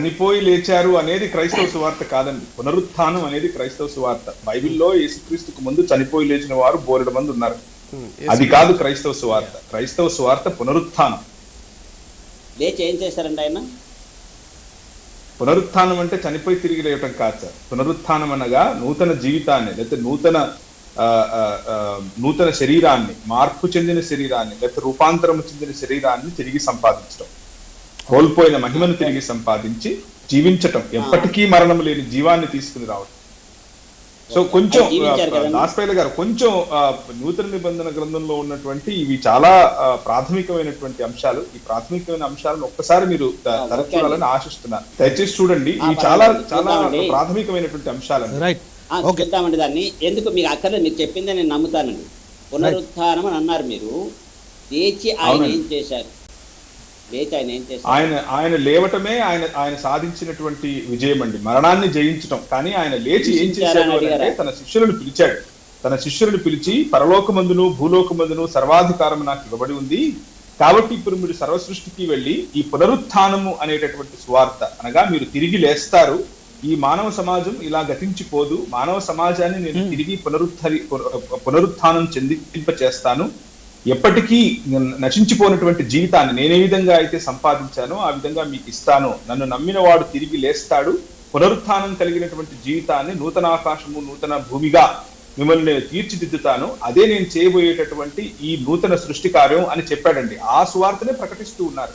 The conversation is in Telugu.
చనిపోయి లేచారు అనేది క్రైస్తవ సువార్త కాదండి. పునరుత్థానం అనేది క్రైస్తవ సువార్త. బైబిల్లో యేసుక్రీస్తుకు ముందు చనిపోయి లేచిన వారు బోలెడు మంది ఉన్నారు. అది కాదు క్రైస్తవ సువార్త. క్రైస్తవ సువార్త పునరుత్థానం. లేచి ఏం చేశారండి ఆయన? పునరుత్థానం అంటే చనిపోయి తిరిగి లేవటం కాదు సార్. పునరుత్థానం అనగా నూతన జీవితాన్ని లేకపోతే నూతన ఆ, ఆ, ఆ, నూతన శరీరాన్ని మార్పు చెందిన శరీరాన్ని లేకపోతే రూపాంతరం చెందిన శరీరాన్ని తిరిగి సంపాదించడం. కోల్పోయిన మహిమను తిరిగి సంపాదించి జీవించటం. ఎప్పటికీ మరణం లేని జీవాన్ని తీసుకుని రావడం సో కొంచెం. దాసపైల గారు కొంచెం నూతన నిబంధన గ్రంథంలో ఉన్నటువంటి ఇవి చాలా ప్రాథమికమైనటువంటి అంశాలు. ఈ ప్రాథమికమైన అంశాలను ఒక్కసారి మీరు త- ఆ, తరచు ఓకే అండి. చూడాలని ఆశిస్తున్నాను. దయచేసి చూడండి. ఇవి చాలా. చాలా. ప్రాథమికమైనటువంటి అంశాలు రైట్ ఆ, ఓకే చూద్దామండి దాన్ని. ఎందుకు మీకు అక్కర్లేదు? మీరు చెప్పిందే నేను నమ్ముతానండి. పునరుత్థానం అని అన్నారు మీరు. లేచి ఆయన. ఏం చేశారు? ఆయన ఆయన ఆయన లేవటమే ఆయన ఆయన సాధించినటువంటి విజయం అండి మరణాన్ని జయించటం. కానీ ఆయన లేచి ఏం చేశాడు అంటే? తన శిష్యులను పిలిచాడు. తన శిష్యులను పిలిచి పరలోకమందును భూలోకమందును సర్వాధికారం నాకు ఇవ్వబడి ఉంది. కాబట్టి ఇప్పుడు మీరు సర్వ సృష్టికి వెళ్ళి ఈ పునరుత్థానము అనేటటువంటి సువార్త అనగా మీరు తిరిగి లేస్తారు. ఈ మానవ సమాజం ఇలా గతించిపోదు. మానవ సమాజాన్ని నేను తిరిగి పునరుద్ధరి పున- పునరుత్థానం చెందింప చేస్తాను ఎప్పటికీ నశించిపోయినటువంటి జీవితాన్ని నేను ఏ విధంగా అయితే సంపాదించానో ఆ విధంగా మీకు ఇస్తాను నన్ను నమ్మిన వాడు తిరిగి లేస్తాడు పునరుత్థానం కలిగినటువంటి జీవితాన్ని నూతన ఆకాశము నూతన భూమిగా మిమ్మల్ని నేను తీర్చిదిద్దుతాను అదే నేను చేయబోయేటటువంటి ఈ నూతన సృష్టి కార్యం అని చెప్పాడండి. ఆ సువార్తనే ప్రకటిస్తూ ఉన్నారు.